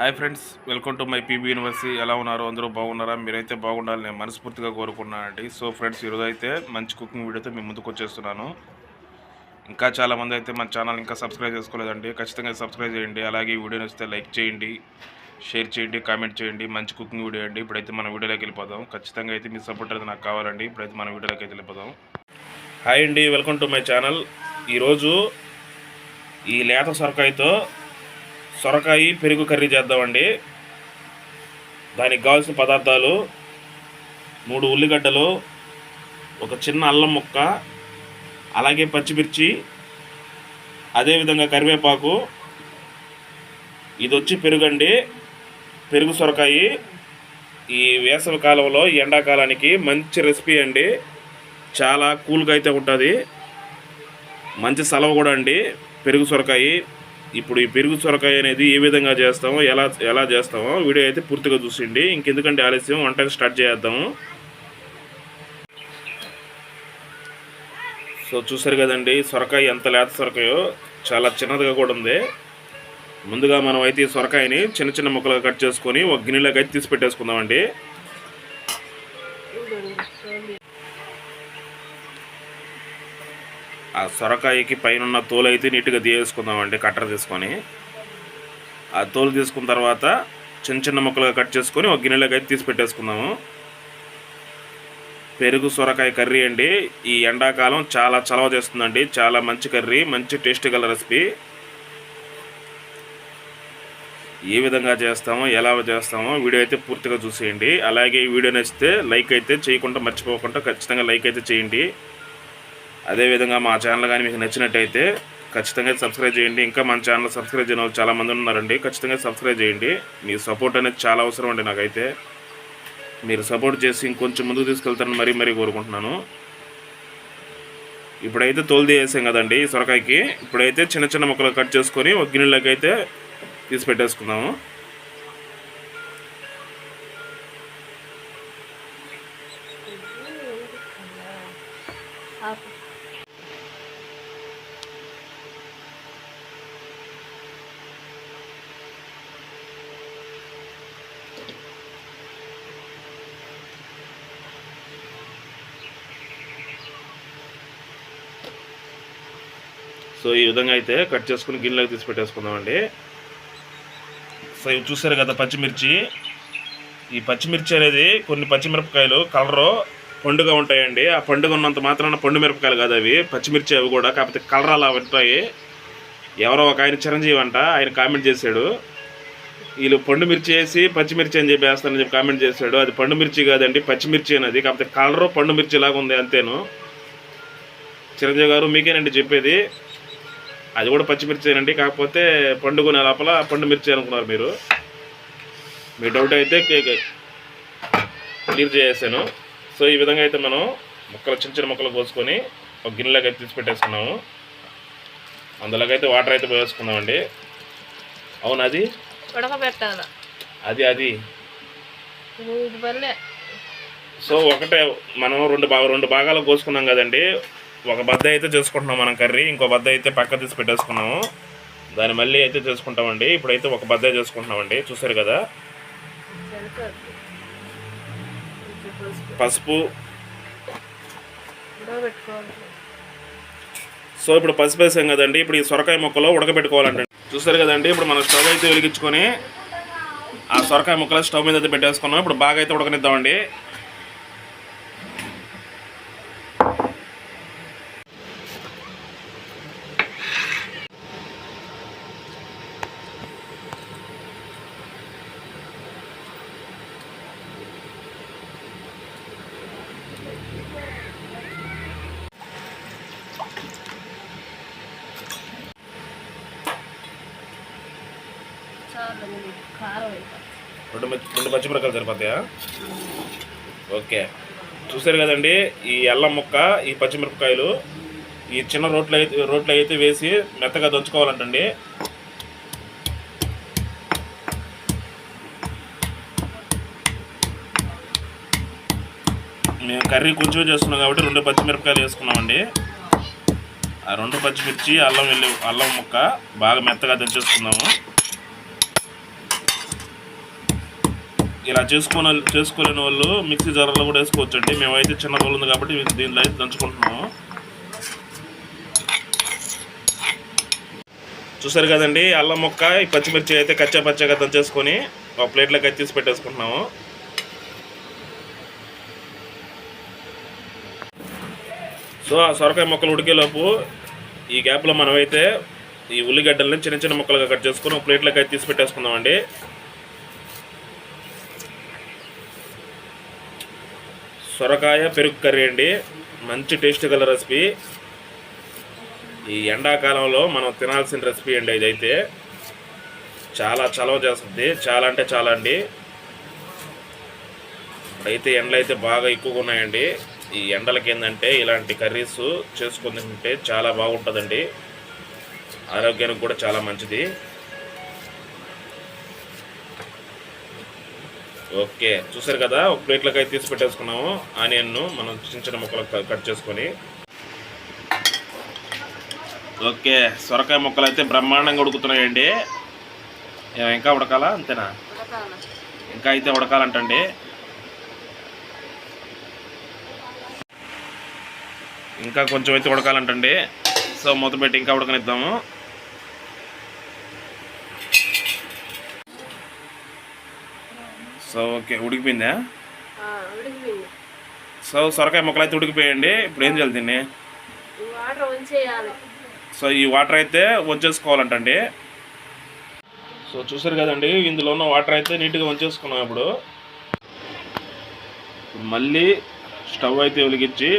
Hi friends welcome to my PB university. ఎలా ఉన్నారు? అందరూ బాగున్నారా? మీరైతే బాగుండాలని నేను మనస్ఫూర్తిగా కోరుకున్నానండి సో ఫ్రెండ్స్ ఈరోజు అయితే మంచి కుకింగ్ వీడియోతో మీ ముందుకు వచ్చేస్తున్నాను. ఇంకా చాలామంది అయితే మన ఛానల్ ఇంకా సబ్స్క్రైబ్ చేసుకోలేదండి. ఖచ్చితంగా సబ్స్క్రైబ్ చేయండి. అలాగే ఈ వీడియో నచ్చితే లైక్ చేయండి షేర్ చేయండి కామెంట్ చేయండి. మంచి కుకింగ్ వీడియో అండి. ఇప్పుడైతే మన వీడియోలోకి వెళ్ళిపోదాం. ఖచ్చితంగా అయితే మీ సపోర్ట్ అయితే నాకు కావాలండి. ఇప్పుడైతే మన వీడియోలోకి అయితే వెళ్ళిపోదాం. హాయ్ అండి వెల్కమ్ టు మై ఛానల్. ఈరోజు ఈ లేత సొరకాయతో సొరకాయ పెరుగు కర్రీ చేద్దామండి. దానికి కావాల్సిన పదార్థాలు మూడు ఉల్లిగడ్డలు ఒక చిన్న అల్లం ముక్క అలాగే పచ్చిమిర్చి అదేవిధంగా కరివేపాకు ఇది వచ్చి పెరుగండి. పెరుగు సొరకాయ ఈ వేసవి కాలంలో ఎండాకాలానికి మంచి రెసిపీ అండి. చాలా కూల్గా అయితే ఉంటుంది. మంచి సెలవు కూడా అండి. పెరుగు సొరకాయ ఇప్పుడు ఈ పెరుగు సొరకాయ అనేది ఏ విధంగా చేస్తామో ఎలా ఎలా చేస్తామో వీడియో అయితే పూర్తిగా చూసిండి. ఇంకెందుకంటే ఆలస్యం వంట స్టార్ట్ చేద్దాము సో చూసారు కదండి సొరకాయ ఎంత లేత సొరకాయో చాలా చిన్నదిగా కూడా ఉంది. ముందుగా మనం అయితే ఈ సొరకాయని చిన్న చిన్న ముక్కలుగా కట్ చేసుకొని ఒక గిన్నెలోకి అయితే తీసి పెట్టేసుకుందామండి. ఆ సొరకాయకి పైన ఉన్న తోలు అయితే నీట్గా తీసుకుందామండి కట్టర్ తీసుకొని. ఆ తోలు తీసుకున్న తర్వాత చిన్న చిన్న ముక్కలుగా కట్ చేసుకొని ఒక గిన్నెలోకి అయితే తీసి పెట్టేసుకుందాము. పెరుగు సొరకాయ కర్రీ అండి. ఈ ఎండాకాలం చాలా చలవ చేస్తుందండి. చాలా మంచి కర్రీ మంచి టేస్ట్ గల రెసిపీ. ఏ విధంగా చేస్తామో ఎలా చేస్తామో వీడియో అయితే పూర్తిగా చూసేయండి. అలాగే ఈ వీడియో నచ్చితే లైక్ అయితే చేయకుండా మర్చిపోకుండా ఖచ్చితంగా లైక్ అయితే చేయండి. అదేవిధంగా మా ఛానల్ కానీ మీకు నచ్చినట్టయితే ఖచ్చితంగా సబ్స్క్రైబ్ చేయండి. ఇంకా మన ఛానల్ సబ్స్క్రైబ్ చేయని వాళ్ళు చాలామంది ఉన్నారండి. ఖచ్చితంగా సబ్స్క్రైబ్ చేయండి. మీ సపోర్ట్ అనేది చాలా అవసరం అండి నాకైతే. మీరు సపోర్ట్ చేసి ఇంకొంచెం ముందుకు తీసుకెళ్తారని మరీ మరీ కోరుకుంటున్నాను. ఇప్పుడైతే తోలు వేసాం కదండి ఈ సొరకాయకి. ఇప్పుడైతే చిన్న చిన్న ముక్కలు కట్ చేసుకొని ఒక గిన్నెలోకి అయితే తీసి పెట్టేసుకుందాము. సో ఈ విధంగా అయితే కట్ చేసుకుని గిన్నెలోకి తీసి పెట్టేసుకుందామండి. సో ఇవి చూసారు కదా పచ్చిమిర్చి. ఈ పచ్చిమిర్చి అనేది కొన్ని పచ్చిమిరపకాయలు కలరు పండుగ ఉంటాయండి. ఆ పండుగ ఉన్నంత మాత్రాన పండు మిరపకాయలు కాదు అవి. పచ్చిమిర్చి అవి కూడా కాకపోతే కలర్ అలా ఉంటాయి. ఎవరో ఒక ఆయన చిరంజీవి అంట ఆయన కామెంట్ చేశాడు. వీళ్ళు పండు మిర్చి వేసి పచ్చిమిర్చి అని చెప్పి వేస్తానని చెప్పి కామెంట్ చేశాడు. అది పండు మిర్చి కాదండి పచ్చిమిర్చి అనేది. కాకపోతే కలరు పండు మిర్చి లాగా ఉంది అంతేను. చిరంజీవి గారు మీకేనండి చెప్పేది? అది కూడా పచ్చిమిర్చేనండి కాకపోతే పండుగ లోపల పండు మిర్చి అనుకున్నారు మీరు. మీ డౌట్ అయితే క్లియర్ చేసేసాను. సో ఈ విధంగా అయితే మనం ముక్కలు చిన్న చిన్న ముక్కలు కోసుకొని ఒక గిన్నెలోకి అయితే తీసి పెట్టేసుకున్నాము. అందులోకి అయితే వాటర్ అయితే పోసేసుకున్నామండి అవును అది? ఉడకబెట్టాల. అది అది. సో ఒకటే మనం రెండు భాగ రెండు భాగాలు కోసుకున్నాం కదండి. ఒక బద్ద అయితే చేసుకుంటున్నాం మనం కర్రీ ఇంకో బద్ద అయితే పక్క తీసి పెట్టేసుకున్నాము. దాన్ని మళ్ళీ అయితే చేసుకుంటామండి. ఇప్పుడైతే ఒక బద్ద చేసుకుంటున్నామండి. చూసారు కదా? పసుపు. పసుపు సో ఇప్పుడు పసుపు వేసాం కదండి. ఇప్పుడు ఈ సొరకాయ ముక్కలో ఉడకబెట్టుకోవాలంటే చూసారు కదండి? ఇప్పుడు మనం స్టవ్ అయితే వెలిగించుకొని ఆ సొరకాయ ముక్కలు స్టవ్ మీద అయితే పెట్టేసుకున్నాం. ఇప్పుడు బాగా అయితే ఉడకనిద్దామండి. రెండు మిర్చి రెండు పచ్చిమిరకాయలు సరిపోతాయా? ఓకే. చూసారు కదండి ఈ అల్లం ముక్క ఈ పచ్చిమిరపకాయలు ఈ చిన్న రోట్లో అయితే రోట్లో అయితే వేసి మెత్తగా దంచుకోవాలంటండి. మేము కర్రీ కొంచెం చేస్తున్నాం కాబట్టి రెండు పచ్చిమిరపకాయలు వేసుకున్నామండి. ఆ రెండు పచ్చిమిర్చి అల్లం వెళ్ళి అల్లం ముక్క బాగా మెత్తగా దంచేసుకున్నాము ఇలా చేసుకునే చేసుకోలేని వాళ్ళు మిక్సీ జార్లో కూడా వేసుకోవచ్చండి. మేమైతే చిన్న రోల్ ఉంది కాబట్టి దీనిలో అయితే దంచుకుంటున్నాము. చూసారు కదండి అల్లం మొక్క ఈ పచ్చిమిర్చి అయితే కచ్చా పచ్చగా దంచేసుకొని ఒక ప్లేట్లోకి అయితే తీసి పెట్టేసుకుంటున్నాము. సో ఆ సొరకాయ మొక్కలు ఉడికేలోపు ఈ గ్యాప్లో మనమైతే ఈ ఉల్లిగడ్డల్ని చిన్న చిన్న ముక్కలుగా కట్ చేసుకొని ఒక ప్లేట్లోకి అయితే తీసి పెట్టేసుకుందామండి. సొరకాయ పెరుగు కర్రీ అండి మంచి టేస్ట్ గల రెసిపీ. ఈ ఎండాకాలంలో మనం తినాల్సిన రెసిపీ అండి ఇదైతే. చాలా చలవ చేస్తుంది. చాలా అంటే చాలా అండి. ఇప్పుడైతే ఎండలు అయితే బాగా ఎక్కువగా ఉన్నాయండి. ఈ ఎండలకి ఏంటంటే ఇలాంటి కర్రీస్ చేసుకుని తింటే చాలా బాగుంటుందండి. ఆరోగ్యానికి కూడా చాలా మంచిది. ఓకే. చూసారు కదా ఒక ప్లేట్లోకి అయితే తీసి పెట్టేసుకున్నాము. ఆనియన్ను మనం చిన్న చిన్న ముక్కలు కట్ చేసుకొని. ఓకే. సొరకాయ ముక్కలు అయితే బ్రహ్మాండంగా ఉడుకుతున్నాయండి. ఇంకా ఉడకాలా? అంతేనా? ఇంకా అయితే ఉడకాలంటండి. ఇంకా కొంచెం అయితే ఉడకాలంటండి. సో మూత పెట్టి ఇంకా ఉడకనిద్దాము. సో ఓకే ఉడికిపోయిందా? సో సొరకాయ ముక్కలు అయితే ఉడికిపోయండి. ఇప్పుడు ఏం చేయాలి దీన్ని? ఉంచేయాలి సో ఈ వాటర్ అయితే వంచేసుకోవాలంటండి. సో చూసారు కదండి ఇందులో ఉన్న వాటర్ అయితే నీట్గా వంచేసుకున్నాం ఇప్పుడు. ఇప్పుడు మళ్ళీ స్టవ్ అయితే వెలిగించి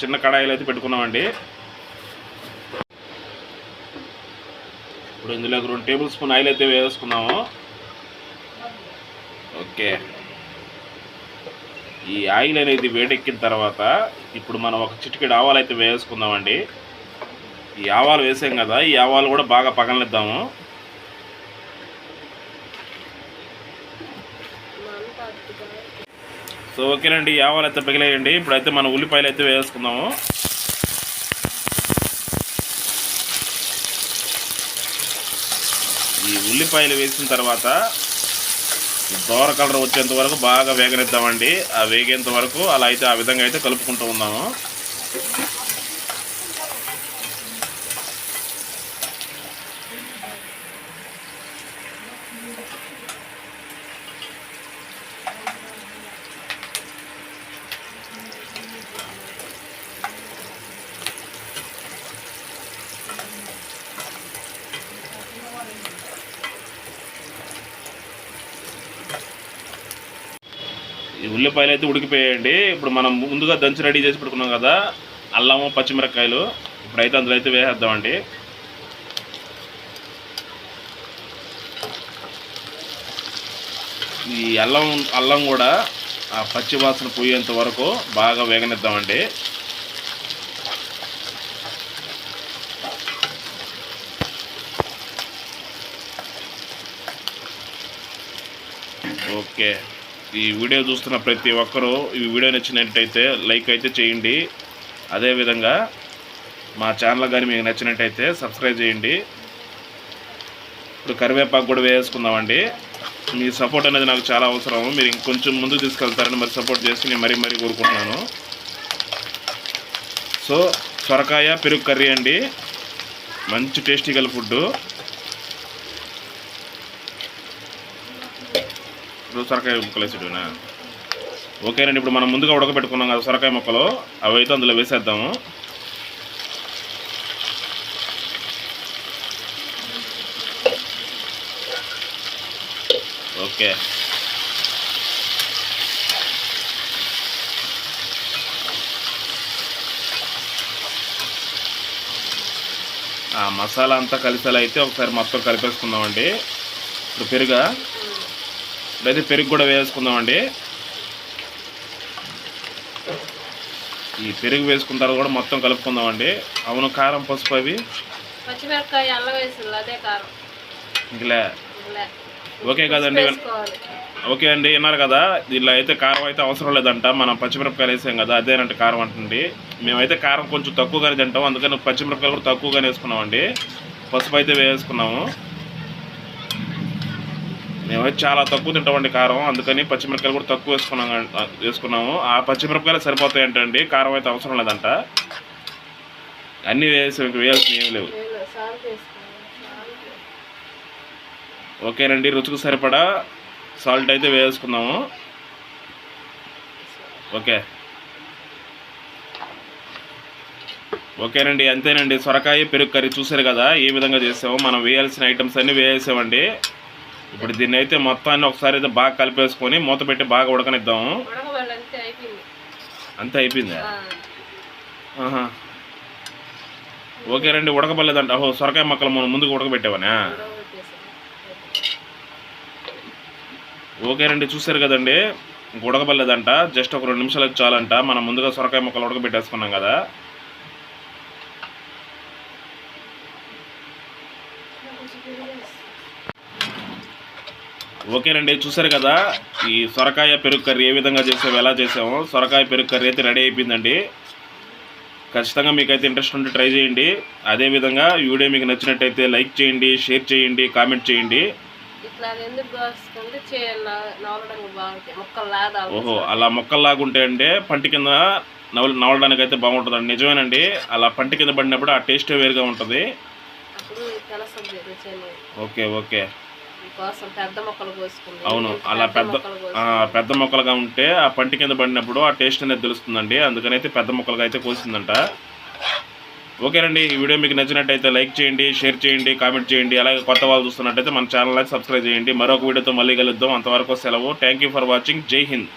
చిన్న కడాయిలు అయితే పెట్టుకున్నామండి. ఇప్పుడు ఇందులో రెండు టేబుల్ స్పూన్ ఆయిల్ అయితే వేసుకున్నాము. ఓకే. ఈ ఆయిల్ అనేది వేడెక్కిన తర్వాత ఇప్పుడు మనం ఒక చిటికెడు ఆవాలు అయితే వేసుకుందామండి. ఈ ఆవాలు వేసాం కదా ఈ ఆవాలు కూడా బాగా పగలనిద్దాము. సో ఓకేనండి ఈ ఆవాలు అయితే పగిలేయండి. ఇప్పుడైతే మనం ఉల్లిపాయలు అయితే వేసుకుందాము. ఈ ఉల్లిపాయలు వేసిన తర్వాత దోర కలర్ వచ్చేంత వరకు బాగా వేగనిద్దామండి. ఆ వేగేంత వరకు అలా అయితే ఆ విధంగా అయితే కలుపుకుంటూ ఉన్నాము ఉల్లిపాయలు అయితే ఉడికిపోయాయండి. ఇప్పుడు మనం ముందుగా దంచి రెడీ చేసి పెట్టుకున్నాం కదా అల్లము పచ్చిమిరపకాయలు. ఇప్పుడైతే అందులో అయితే వేసేద్దామండి. ఈ అల్లం అల్లం కూడా ఆ పచ్చి వాసన పోయేంత వరకు బాగా వేగనిద్దామండి. ఓకే. ఈ వీడియో చూస్తున్న ప్రతి ఒక్కరూ ఈ వీడియో నచ్చినట్టయితే లైక్ అయితే చేయండి. అదేవిధంగా మా ఛానల్ కానీ మీకు నచ్చినట్టయితే సబ్స్క్రైబ్ చేయండి. ఇప్పుడు కరివేపాకు కూడా వేసుకుందామండి. మీ సపోర్ట్ అనేది నాకు చాలా అవసరం. మీరు ఇంకొంచెం ముందుకు తీసుకెళ్తారని మరి సపోర్ట్ చేసి నేను మరీ మరీ కోరుకుంటున్నాను. సో సొరకాయ పెరుగు కర్రీ అండి. మంచి టేస్టీ గల ఫుడ్డు. ఇప్పుడు సొరకాయ ముక్కలు వేసేటివినా ఓకేనండి ఇప్పుడు మనం ముందుగా ఉడకబెట్టుకున్నాం కదా సొరకాయ ముక్కలు. అవి అయితే అందులో వేసేద్దాము. ఓకే. ఆ మసాలా అంతా కలిసేలా అయితే ఒకసారి మొత్తం కలిపేసుకుందామండి. ఇప్పుడు పెరుగా ఇప్పుడైతే పెరుగు కూడా వేసుకుందామండి. ఈ పెరుగు వేసుకున్న తర్వాత కూడా మొత్తం కలుపుకుందామండి. అవును కారం పసుపు అవి? పచ్చిమిరపకాయ అల్లం వేసింది అదే కారం. ఇంకలే ఓకే కదండి. ఓకే అండి విన్నారు కదా? దీనిలో అయితే కారం అయితే అవసరం లేదంట. మనం పచ్చిమిరపకాయలు వేసాం కదా అదేనంటే కారం అంటుంది. మేమైతే కారం కొంచెం తక్కువగానే తింటాం. అందుకని పచ్చిమిరపకాయలు కూడా తక్కువగానే వేసుకున్నామండి. పసుపు అయితే వేసుకున్నాము. మేమైతే చాలా తక్కువ తింటామండి కారం. అందుకని పచ్చిమిరపకాయలు కూడా తక్కువ వేసుకున్నాం వేసుకున్నాము. ఆ పచ్చిమిరపకాయలు సరిపోతాయి అంటండి కారం అయితే అవసరం లేదంట. అన్నీ వేసి వేయాల్సిన ఏమి లేవు. ఓకేనండి రుచికి సరిపడా సాల్ట్ అయితే వేసుకుందాము. ఓకే. ఓకేనండి అంతేనండి. సొరకాయ పెరుగు కర్రీ చూసారు కదా ఏ విధంగా చేసామో మనం వేయాల్సిన ఐటమ్స్ అన్నీ వేసేసామండి ఇప్పుడు దీన్ని అయితే మొత్తాన్ని ఒకసారి అయితే బాగా కలిపేసుకొని మూత పెట్టి బాగా ఉడకనిద్దాము. అంతే అయిపోయింది? ఆహా. ఓకేనండి ఉడకబడలేదంట. ఓహో సొరకాయ మొక్కలు మనం ముందుకు ఉడకబెట్టావనా? ఉడకబెట్టేసాను. ఓకేనండి చూసారు కదండి? ఇంక ఉడకబడలేదంట. జస్ట్ ఒక రెండు నిమిషాలకు చాలంట. మనం ముందుగా సొరకాయ ముక్కలు ఉడకబెట్టేసుకున్నాం కదా కొంచెం పెరుగేసి. ఓకేనండి చూసారు కదా? ఈ సొరకాయ పెరుగు కర్రీ ఏ విధంగా చేసామో ఎలా చేసామో సొరకాయ పెరుగు కర్రీ అయితే రెడీ అయిపోయిందండి. ఖచ్చితంగా మీకైతే ఇంట్రెస్ట్ ఉంటే ట్రై చేయండి. అదేవిధంగా ఈ వీడియో మీకు నచ్చినట్టయితే లైక్ చేయండి షేర్ చేయండి కామెంట్ చేయండి. ఓహో అలా మొక్కల్లాగుంటే అంటే పంటి కింద నవల నవలడానికి అయితే బాగుంటుందండి. నిజమేనండి. అలా పంటి కింద పడినప్పుడు ఆ టేస్టే వేరుగా ఉంటుంది. Okay okay. కోసం పెద్ద మొక్కలు కోసుకుంది అవును అలా పెద్ద. పెద్ద మొక్కలుగా ఉంటే ఆ పంటి కింద పడినప్పుడు ఆ టేస్ట్ అనేది తెలుస్తుందండి. అందుకని అయితే పెద్ద మొక్కలుగా అయితే కోసిందంట. ఓకేనండి ఈ వీడియో మీకు నచ్చినట్టయితే లైక్ చేయండి షేర్ చేయండి కామెంట్ చేయండి అలాగే కొత్త వాళ్ళు చూస్తున్నట్టయితే మన ఛానల్ అయితే సబ్స్క్రైబ్ చేయండి. మరొక వీడియోతో మళ్ళీ కలుద్దాం. అంతవరకు సెలవు. థ్యాంక్ యూ ఫర్ వాచింగ్ జై హింద్